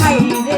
খাই রে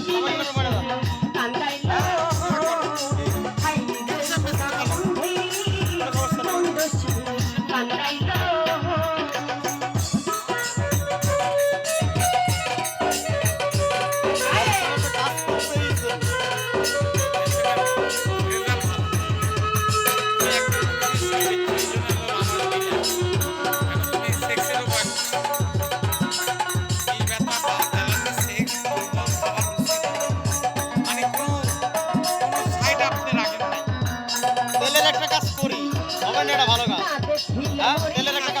হ্যাঁ তেলের একটা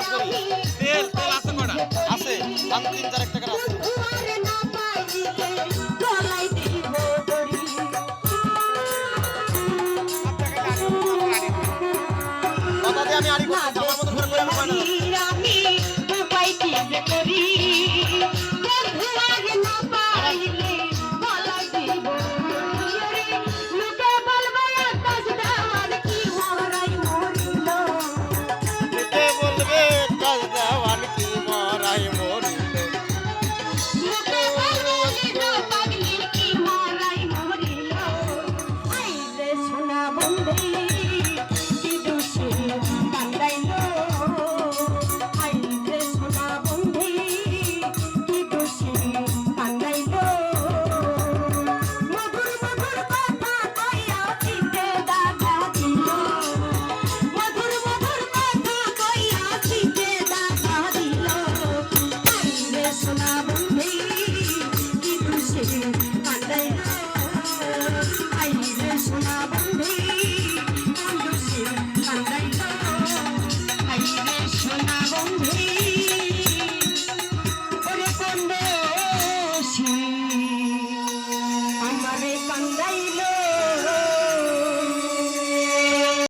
আছে কটা আমি তিন চার একটা করে আছে আমি আড়ি আমার আমি পাইছি যে করি